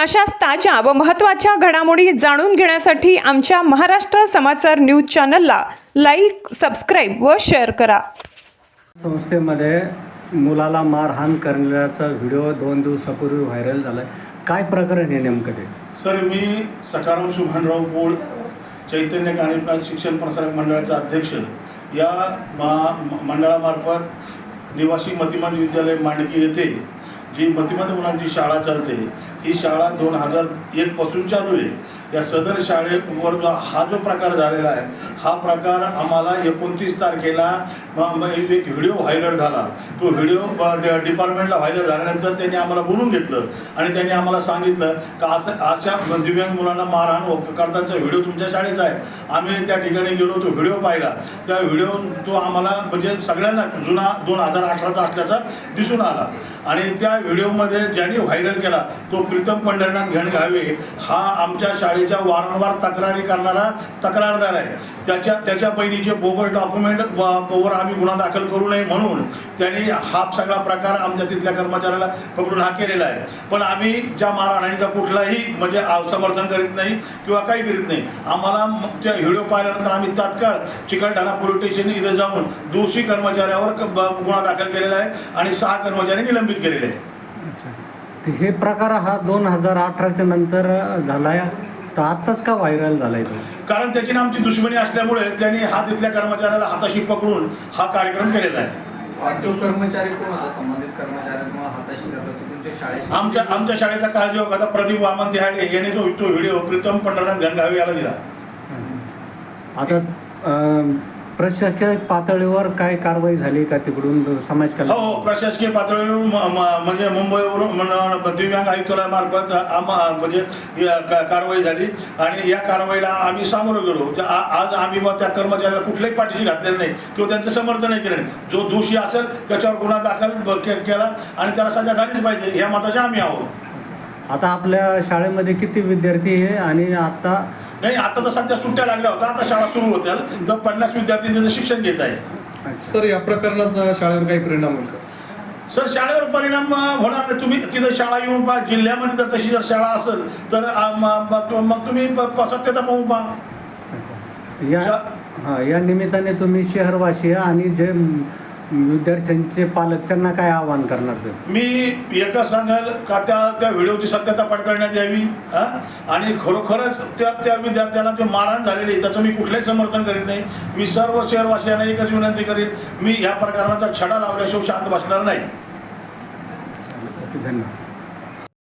अशाच ताज्या व महत्त्वाच्या घडामोडी जाणून घेण्यासाठी आमच्या महाराष्ट्र समाचार न्यूज चॅनलला लाईक सबस्क्राईब व शेअर करा. संस्थेमध्ये मुलाला मारहाण करण्याचा व्हिडिओ दोन दिवसापूर्वी व्हायरल झाला काय प्रकरण आहे नेमकं ते? सर मी सखाराम सुभानराव पोळ चैतन्य गाणिपात शिक्षण प्रसारक मंडळाचा अध्यक्ष. या मा म- मंडळामार्फत निवासी मतिमंद विद्यालय मांडकी येथे जी मतिमंद मुलांची शाळा चालते ही शाळा दोन हजार एकपासून चालू आहे. या सदर शाळेवर जो हा जो प्रकार झालेला आहे हा प्रकार आम्हाला एकोणतीस तारखेला एक व्हिडिओ व्हायरल झाला. तो व्हिडिओ डिपार्टमेंटला व्हायरल झाल्यानंतर त्यांनी आम्हाला बोलून घेतलं. आणि त्यांनी आम्हाला सांगितलं का असं अशा दिव्यांग मुलांना मारहाण व करताचा व्हिडिओ तुमच्या शाळेचा आहे. आम्ही त्या ठिकाणी गेलो तो व्हिडिओ पाहिला. त्या व्हिडिओ तो आम्हाला म्हणजे सगळ्यांना जुना दोन हजार अठराचा असल्याचा दिसून आला. आणि त्या व्हिडिओमध्ये ज्यांनी व्हायरल केला तो प्रीतम पंढरनाथ घावे हा आमच्या शाळेच्या वारंवार तक्रारी करणारा तक्रारदार आहे. त्याच्या त्याच्या बहिणीचे बोगस डॉक्युमेंट वर आम्ही गुन्हा दाखल करू नये म्हणून त्यांनी हा सगळा प्रकार आमच्या तिथल्या कर्मचाऱ्याला पकडून हा केलेला आहे. पण आम्ही ज्या मारहाणीचा कुठलाही म्हणजे समर्थन करीत नाही किंवा काही करीत नाही आम्हाला त्या व्हिडिओ पाहिल्यानंतर आम्ही तात्काळ चिकलठाणा पोलीस स्टेशन इथं जाऊन दोषी कर्मचाऱ्यावर क- ब- गुन्हा दाखल केलेला आहे आणि सहा कर्मचारी निलंबित केलेले आहे. अच्छा. हे प्रकार हा दोन हजार अठराच्या नंतर झालाय. तर आत्ताच का व्हायरल झालाय तो? कारण त्याची ना आमची दुश्मनी असल्यामुळे त्यांनी हा तिथल्या कर्मचाऱ्याला हाताशी पकडून हा कार्यक्रम केलेला आहे. तो कर्मचारी कोण होता? संबंधित कर्मचाऱ्यांमुळे हाताशी लागला तो तुमच्या शाळेशी? आमच्या आमच्या शाळेचा काळजी आता प्रदीप वामन तिहाडे याने तो तो व्हिडिओ प्रीतम पंढरनाथ गंगावे याला दिला. आता प्रशासकीय पातळीवर काय कारवाई झाली का तिकडून समाज हो कल्याण? हो प्रशासकीय पातळीवरून म- म- म्हणजे मुंबईवरून मन- दिव्यांग आयुक्तालयामार्फत आम- म्हणजे या का- कारवाई झाली. आणि या कारवाईला आम्ही सामोरं गेलो. आ- आज आम्ही बा त्या कर्मचाऱ्याला कुठल्याही पाठीशी घातलेलं नाही. किंवा त्यांचं समर्थनही केलं. नाही जो दोषी असेल त्याच्यावर गुन्हा दाखल ब- के- केला आणि त्याला सजा झालीच पाहिजे. या मताचे आम्ही आहोत. आता आपल्या शाळेमध्ये किती विद्यार्थी आहे आणि आता नाही आता तर सध्या सुट्ट्या लागल्या होत्या आता शाळा सुरू होत्या तर पन्नास विद्यार्थी त्याचं शिक्षण घेत आहे सर या प्रकरणाचा शाळेवर काही परिणाम होईल का? सर शाळेवर परिणाम होणार नाही. तुम्ही तिथं शाळा येऊन पहा जिल्ह्यामध्ये जर तशी जर शाळा असेल तर मग तुम्ही सत्यता पाहून पहा. या हा या निमित्ताने तुम्ही शहरवासी आणि जे विद्यार्थ्यांचे पालक त्यांना काय आवाहन करणार ते? मी एकच सांगाल का त्या त्या व्हिडिओची सत्यता पडताळण्यात यावी हा? आणि खरोखरच त्या त्या विद्यार्थ्यांना जे मारहाण झालेली त्याचं मी कुठलंही समर्थन करीत नाही. मी सर्व शहरवासियांना एकच विनंती करीन मी या प्रकरणाचा छडा लावल्याशिवाय शांत बसणार नाही. ओके धन्यवाद.